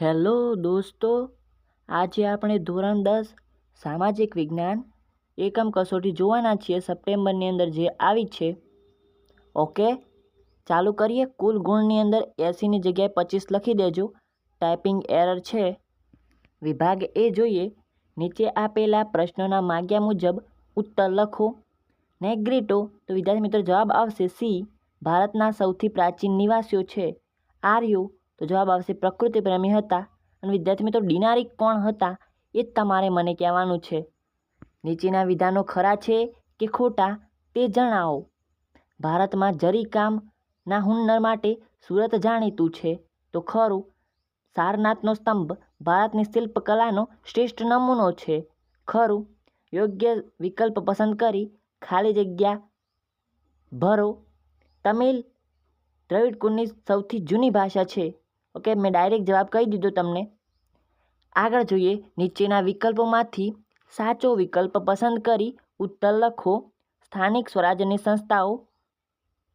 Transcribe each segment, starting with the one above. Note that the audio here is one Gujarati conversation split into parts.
હેલો દોસ્તો, આજે આપણે ધોરણ દસ, સામાજિક વિજ્ઞાન, એકમ કસોટી જોવાના છીએ સપ્ટેમ્બરની અંદર જે આવી છે. ઓકે, ચાલુ કરીએ. કુલ ગુણની અંદર એંસીની જગ્યાએ પચીસ લખી દેજો. ટાઈપિંગ એરર છે. વિભાગ એ જોઈએ. નીચે આપેલા પ્રશ્નોના માગ્યા મુજબ ઉત્તર લખો. નેગ્રીટો તો વિદ્યાર્થી મિત્રો જવાબ આવશે સી. ભારતના સૌથી પ્રાચીન નિવાસીઓ છે. આર્યો તો જવાબ આવશે પ્રકૃતિ પ્રેમી હતા અને વિદ્યાર્થી મિત્રો ડિનારી કોણ હતા એ જ તમારે મને કહેવાનું છે. નીચેના વિધાનો ખરા છે કે ખોટા તે જણાવો. ભારતમાં જરીકામના હુન્નર માટે સુરત જાણીતું છે. તો ખરું, સારનાથનો સ્તંભ ભારતની શિલ્પકલાનો શ્રેષ્ઠ નમૂનો છે. ખરું, યોગ્ય વિકલ્પ પસંદ કરી ખાલી જગ્યા ભરો. તમિલ દ્રવિડ કુળની સૌથી જૂની ભાષા છે. ઓકે, મેં ડાયરેક્ટ જવાબ કહી દીધો તમને. આગળ જોઈએ, નીચેના વિકલ્પોમાંથી સાચો વિકલ્પ પસંદ કરી ઉત્તર લખો. સ્થાનિક સ્વરાજ્યની સંસ્થાઓ,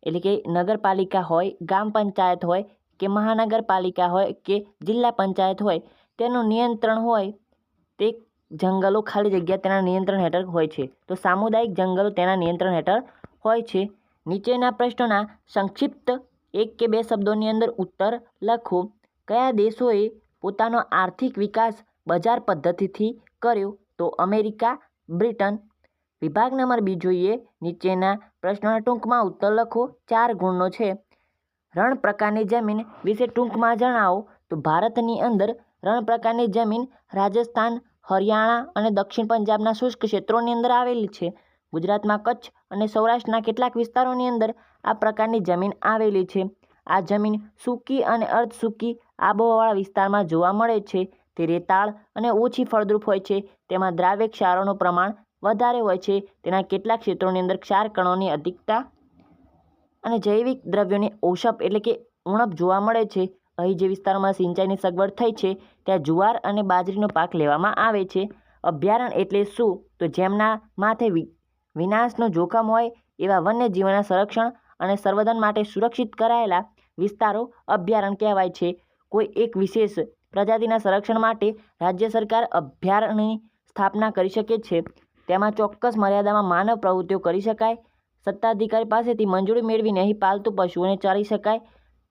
એટલે કે નગરપાલિકા હોય ગ્રામ પંચાયત હોય, કે મહાનગરપાલિકા હોય, કે જિલ્લા પંચાયત હોય, તેનું નિયંત્રણ હોય, તે જંગલો ખાલી જગ્યા તેના નિયંત્રણ હેઠળ હોય છે. તો સામુદાયિક જંગલો તેના નિયંત્રણ હેઠળ હોય છે. નીચેના પ્રશ્નોના સંક્ષિપ્ત એક કે બે શબ્દોની અંદર ઉત્તર લખો. કયા દેશોએ પોતાનો આર્થિક વિકાસ બજાર પદ્ધતિથી કર્યો? તો અમેરિકા, બ્રિટન. વિભાગ નંબર બી જોઈએ. નીચેના પ્રશ્નોના ટૂંકમાં ઉત્તર લખો. ચાર ગુણનો છે. રણ પ્રકારની જમીન વિશે ટૂંકમાં જણાવો. તો ભારતની અંદર રણ પ્રકારની જમીન રાજસ્થાન, હરિયાણા અને દક્ષિણ પંજાબના શુષ્ક ક્ષેત્રોની અંદર આવેલી છે. ગુજરાતમાં કચ્છ અને સૌરાષ્ટ્રના કેટલાક વિસ્તારોની અંદર આ પ્રકારની જમીન આવેલી છે. આ જમીન સૂકી અને અર્ધ સૂકી આબોહવાળા વિસ્તારમાં જોવા મળે છે. તે રેતાળ અને ઓછી ફળદ્રુપ હોય છે. તેમાં દ્રાવ્ય ક્ષારોનું પ્રમાણ વધારે હોય છે. તેના કેટલાક ક્ષેત્રોની અંદર ક્ષાર કણોની અધિકતા અને જૈવિક દ્રવ્યોની ઓષપ એટલે કે ઉણપ જોવા મળે છે. અહીં જે વિસ્તારોમાં સિંચાઈની સગવડ થઈ છે, ત્યાં જુવાર અને બાજરીનો પાક લેવામાં આવે છે. અભયારણ્ય એટલે શું? તો જેમના માથે વિનાશનું જોખમ હોય એવા વન્યજીવોના સંરક્ષણ અને સંવર્ધન માટે સુરક્ષિત કરાયેલા વિસ્તારો અભયારણ્ય કહેવાય છે. કોઈ એક વિશેષ પ્રજાતિના સંરક્ષણ માટે રાજ્ય સરકાર અભયારણ્યની સ્થાપના કરી શકે છે. તેમાં ચોક્કસ મર્યાદામાં માનવ પ્રવૃત્તિઓ કરી શકાય. સત્તાધિકારી પાસેથી મંજૂરી મેળવીને અહીં પાલતુ પશુઓને ચરી શકાય.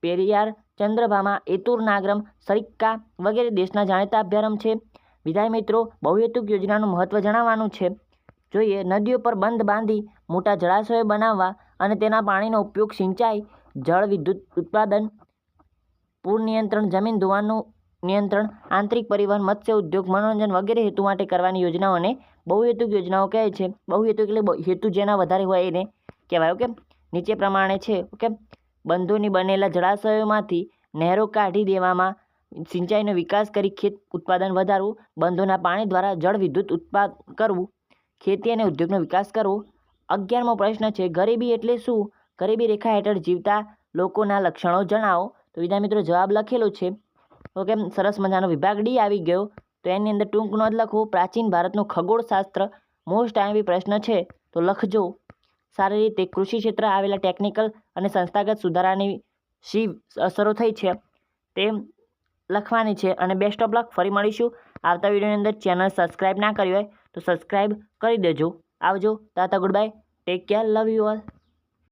પેરિયાર, ચંદ્રભામા, એતુર, નાગરમ, સરિક્કા વગેરે દેશના જાણીતા અભયારણ્ય છે. વિધાય મિત્રો બહુહેતુક યોજનાનું મહત્ત્વ જણાવવાનું છે. જોઈએ, નદીઓ પર બંધ બાંધી મોટા જળાશયો બનાવવા અને તેના પાણીનો ઉપયોગ સિંચાઈ, જળ વિદ્યુત ઉત્પાદન, પૂર નિયંત્રણ, જમીન ધોવાનું નિયંત્રણ, આંતરિક પરિવહન, મત્સ્ય ઉદ્યોગ, મનોરંજન વગેરે હેતુ માટે કરવાની યોજનાઓને બહુહેતુક યોજનાઓ કહે છે. બહુહેતુક એટલે હેતુ જેના વધારે હોય એને કહેવાય, ઓકે? નીચે પ્રમાણે છે, ઓકે? બંધોની બનેલા જળાશયોમાંથી નહેરો કાઢી દેવામાં સિંચાઈનો વિકાસ કરી ખેત ઉત્પાદન વધારવું, બંધોના પાણી દ્વારા જળ વિદ્યુત ઉત્પાદન કરવું, ખેતી અને ઉદ્યોગનો વિકાસ કરવો અગિયારમો પ્રશ્ન છે, ગરીબી એટલે શું? ગરીબી રેખા હેઠળ જીવતા લોકોના લક્ષણો જણાવો. તો વિદ્યા મિત્રો, જવાબ લખેલો છે. ઓકે, સરસ મજાનો વિભાગ ડી આવી ગયો. તો એની અંદર ટૂંક નોંધ લખો. પ્રાચીન ભારતનું ખગોળશાસ્ત્ર મોસ્ટ ટાઈમ પ્રશ્ન છે. તો લખજો. સારી રીતે કૃષિ ક્ષેત્ર આવેલા ટેકનિકલ અને સંસ્થાગત સુધારાની શી અસરો થઈ છે તે લખવાની છે. અને બેસ્ટ ઓફ લક ફરી મળીશું. આવતા વિડીયોની અંદર ચેનલ સબસ્ક્રાઈબ ના કરી હોય તો સબસ્ક્રાઈબ કરી દેજો. આવજો ta ta good bye take care love you all